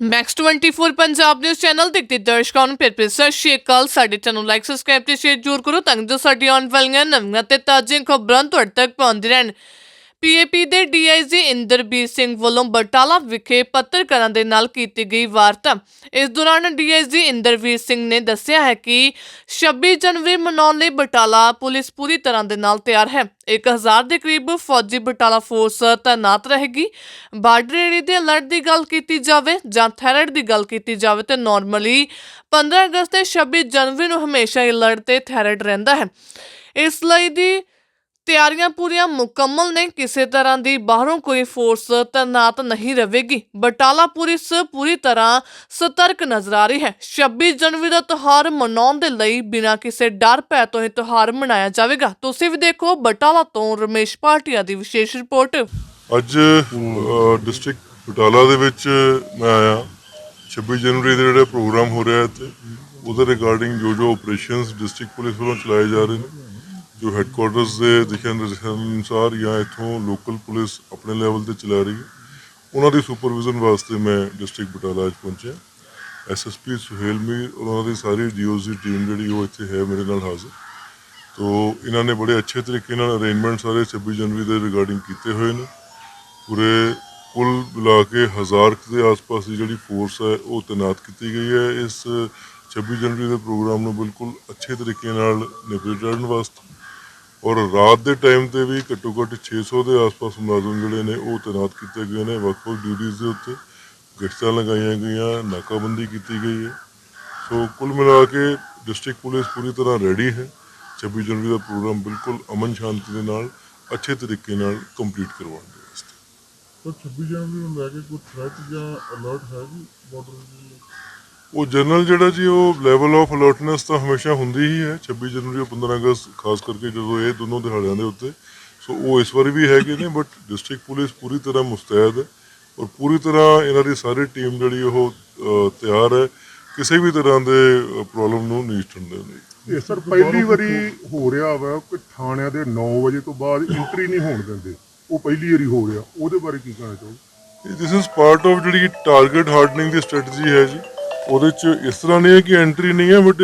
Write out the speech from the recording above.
Max 24 Punjab news channel ਦੇਖਦੇ ਦਰਸ਼ਕਾਂ ਨੂੰ ਫਿਰ ਫਿਰ ਸਤਿ ਸ਼੍ਰੀ ਅਕਾਲ ਸਾਡੇ ਚੈਨਲ ਲਾਈਕ ਸਬਸਕ੍ਰਾਈਬ ਤੇ ਸ਼ੇਅਰ ਜ਼ਰੂਰ ਕਰੋ ਤਾਂ ਜੋ ਸਾਡੀ ਆਉਣ ਵਾਲੀਆਂ ਨਵੀਆਂ ਤੇ ਤਾਜ਼ੀਆਂ ਖਬਰਾਂ ਤੁਹਾਡੇ ਤੱਕ ਪਹੁੰਚਦੀ ਰਹਿਣ ਪੀਏਪੀ ਦੇ ਡੀਆਈਜੀ ਇੰਦਰਬੀਰ ਸਿੰਘ ਵੱਲੋਂ ਬਟਾਲਾ ਵਿਖੇ ਪੱਤਰਕਾਰਾਂ ਦੇ ਨਾਲ ਕੀਤੀ ਗਈ ਵਾਰਤਾ। ਇਸ ਦੌਰਾਨ ਡੀਆਈਜੀ ਇੰਦਰਬੀਰ ਸਿੰਘ ਨੇ ਦੱਸਿਆ ਹੈ ਕਿ 26 ਜਨਵਰੀ ਮਨਾਉਣ ਲਈ ਬਟਾਲਾ ਪੁਲਿਸ ਪੂਰੀ ਤਰ੍ਹਾਂ ਦੇ ਨਾਲ ਤਿਆਰ ਹੈ। 1000 ਦੇ ਕਰੀਬ ਫੌਜੀ ਬਟਾਲਾ ਫੋਰਸ ਤੈਨਾਤ ਰਹੇਗੀ। ਬਾਰਡਰ ਏਰੀਏ ਦੇ ਅਲਰਟ ਦੀ ਗੱਲ ਕੀਤੀ ਜਾਵੇ ਜਾਂ ਥੈਰਡ ਦੀ ਗੱਲ ਕੀਤੀ ਜਾਵੇ ਤੇ ਨਾਰਮਲੀ 15 ਅਗਸਤ ਤੇ 26 ਜਨਵਰੀ ਨੂੰ ਹਮੇਸ਼ਾ ਅਲਰਟ ਤੇ ਥੈਰਡ ਰਹਿੰਦਾ ਹੈ। ਇਸ ਲਈ ਦੀ ਤਿਆਰੀਆਂ ਪੂਰੀਆਂ ਮੁਕੰਮਲ ਨੇ, ਕਿਸੇ ਤਰ੍ਹਾਂ ਦੀ ਬਾਹਰੋਂ ਕੋਈ ਫੋਰਸ ਤੈਨਾਤ ਨਹੀਂ ਰਹੇਗੀ ਬਟਾਲਾ ਪੁਲਿਸ ਪੂਰੀ ਤਰ੍ਹਾਂ ਸਤਰਕ ਨਜ਼ਰ ਆ ਰਹੀ ਹੈ। 26 ਜਨਵਰੀ ਦਾ ਤਿਉਹਾਰ ਮਨਾਉਣ ਦੇ ਲਈ ਬਿਨਾਂ ਕਿਸੇ ਡਰ ਭੈ ਤੋਂ ਇਹ ਤਿਉਹਾਰ ਮਨਾਇਆ ਜਾਵੇਗਾ। ਤੁਸੀਂ ਵੀ ਦੇਖੋ ਬਟਾਲਾ ਤੋਂ ਰਮੇਸ਼ ਭਾਟੀਆ ਦੀ ਵਿਸ਼ੇਸ਼ ਰਿਪੋਰਟ। ਅੱਜ ਡਿਸਟ੍ਰਿਕਟ ਬਟਾਲਾ ਦੇ ਵਿੱਚ ਮੈਂ ਆਇਆ। 26 ਜਨਵਰੀ ਦੇ ਜਿਹੜੇ ਪ੍ਰੋਗਰਾਮ ਹੋ ਰਿਹਾ ਇੱਥੇ, ਉਹਦੇ ਰਿਗਾਰਡਿੰਗ ਜੋ ਜੋ ਆਪਰੇਸ਼ਨਸ ਡਿਸਟ੍ਰਿਕਟ ਪੁਲਿਸ ਵੱਲੋਂ ਚਲਾਏ ਜਾ ਰਹੇ ਨੇ। ਜੋ ਹੈੱਡਕੁਆਟਰਸ ਦੇ ਦਿਸ਼ਾ ਨਿਰਦੇਸ਼ਾਂ ਅਨੁਸਾਰ ਜਾਂ ਇੱਥੋਂ ਲੋਕਲ ਪੁਲਿਸ ਆਪਣੇ ਲੈਵਲ ਤੇ ਚਲਾ ਰਹੀ ਹੈ। ਉਹਨਾਂ ਦੀ ਸੁਪਰਵਿਜ਼ਨ ਵਾਸਤੇ ਮੈਂ ਡਿਸਟ੍ਰਿਕਟ ਬਟਾਲਾ 'ਚ ਪਹੁੰਚਿਆ। ਐਸਐਸਪੀ ਸੁਹੇਲ ਮੀਰ ਔਰ ਉਹਨਾਂ ਦੀ ਸਾਰੀ ਡੀਓਜ਼ ਦੀ ਟੀਮ ਜਿਹੜੀ ਉਹ ਇੱਥੇ ਹੈ ਮੇਰੇ ਨਾਲ ਹਾਜ਼ਰ। ਤੋ ਇਹਨਾਂ ਨੇ ਬੜੇ ਅੱਛੇ ਤਰੀਕੇ ਨਾਲ ਅਰੇਂਜਮੈਂਟ ਸਾਰੇ 26 ਜਨਵਰੀ ਦੇ ਰਿਗਾਰਡਿੰਗ ਕੀਤੇ ਹੋਏ ਨੇ। ਪੂਰੇ ਕੁੱਲ ਮਿਲਾ ਕੇ ਹਜ਼ਾਰ ਦੇ ਆਸ-ਪਾਸ ਦੀ ਜਿਹੜੀ ਫੋਰਸ ਹੈ, ਉਹ ਤੈਨਾਤ ਕੀਤੀ ਗਈ ਹੈ। ਇਸ 26 ਜਨਵਰੀ ਦੇ ਪ੍ਰੋਗਰਾਮ ਨੂੰ ਬਿਲਕੁਲ ਅੱਛੇ ਤਰੀਕੇ ਨਾਲ ਨਿਪਟਾਉਣ ਵਾਸਤੇ। ਔਰ ਰਾਤ ਦੇ ਟਾਈਮ ਤੇ ਵੀ ਘੱਟੋ ਘੱਟ 600 ਦੇ ਆਸ-ਪਾਸ ਮੁਲਾਜ਼ਮ ਜਿਹੜੇ ਨੇ, ਉਹ ਤੈਨਾਤ ਕੀਤੇ ਗਏ ਨੇ। ਵੱਖ-ਵੱਖ ਡਿਊਟੀਆਂ ਦੇ ਉੱਤੇ ਗਸ਼ਤਾਂ ਲਗਾਈਆਂ ਗਈਆਂ, ਨਾਕਾਬੰਦੀ ਕੀਤੀ ਗਈ ਹੈ। ਸੋ ਕੁੱਲ ਮਿਲਾ ਕੇ ਡਿਸਟ੍ਰਿਕਟ ਪੁਲਿਸ ਪੂਰੀ ਤਰ੍ਹਾਂ ਰੈਡੀ ਹੈ। 26 ਜਨਵਰੀ ਦਾ ਪ੍ਰੋਗਰਾਮ ਬਿਲਕੁਲ ਅਮਨ ਸ਼ਾਂਤੀ ਦੇ ਨਾਲ, ਅੱਛੇ ਤਰੀਕੇ ਨਾਲ ਕੰਪਲੀਟ ਕਰਵਾਉਣ ਦੇ ਵਾਸਤੇ। ਤਾਂ 26 ਜਨਵਰੀ ਨੂੰ ਲੈ ਕੇ ਕੋਈ ਥ੍ਰੈਟ ਜਾਂ ਅਲਰਟ ਹੈ ਜੀ ਬਾਰਡਰ ਦੇ ਉਹ ਜਨਰਲ ਜਿਹੜਾ ਜੀ ਉਹ ਲੈਵਲ ਆਫ ਅਲਰਟਨੈਸ ਤਾਂ ਹਮੇਸ਼ਾ ਹੁੰਦੀ ਹੀ ਹੈ। 26 ਜਨਵਰੀ ਔਰ 15 ਅਗਸਤ ਖਾਸ ਕਰਕੇ ਜਦੋਂ ਇਹ ਦੋਨੋਂ ਦਿਹਾੜਿਆਂ ਦੇ ਉੱਤੇ। ਸੋ ਉਹ ਇਸ ਵਾਰੀ ਵੀ ਹੈਗੇ ਨੇ ਬਟ ਡਿਸਟ੍ਰਿਕਟ ਪੁਲਿਸ ਪੂਰੀ ਤਰ੍ਹਾਂ ਮੁਸਤੈਦ ਹੈ ਔਰ ਪੂਰੀ ਤਰ੍ਹਾਂ ਇਹਨਾਂ ਦੀ ਸਾਰੀ ਟੀਮ ਜਿਹੜੀ ਉਹ ਤਿਆਰ ਹੈ। ਕਿਸੇ ਵੀ ਤਰ੍ਹਾਂ ਦੇ ਪ੍ਰੋਬਲਮ ਨੂੰ ਨਿਸ਼ਟਣ ਦੇ ਲਈ ਇਹ ਸਰ ਪਹਿਲੀ ਵਾਰੀ ਹੋ ਰਿਹਾ ਵਾ ਕਿ ਥਾਣਿਆਂ ਦੇ 9 ਵਜੇ ਤੋਂ ਬਾਅਦ ਐਂਟਰੀ ਨਹੀਂ ਹੋਣ ਦਿੰਦੇ। ਉਹ ਪਹਿਲੀ ਵਾਰੀ ਹੋ ਰਿਹਾ। ਉਹਦੇ ਬਾਰੇ ਕੀ ਕਹਿਣਾ ਚਾਹੋਗੇ? ਦਿਸ ਇਜ਼ ਪਾਰਟ ਆਫ ਜਿਹੜੀ ਟਾਰਗੇਟ ਹਾਰਡਨਿੰਗ ਦੀ ਸਟ੍ਰੈਟਜੀ ਹੈ ਜੀ। ਉਹਦੇ ਚ ਇਸ ਤਰ੍ਹਾਂ ਨਹੀਂ ਹੈ ਕਿ ਐਂਟਰੀ ਨਹੀਂ ਹੈ ਬਟ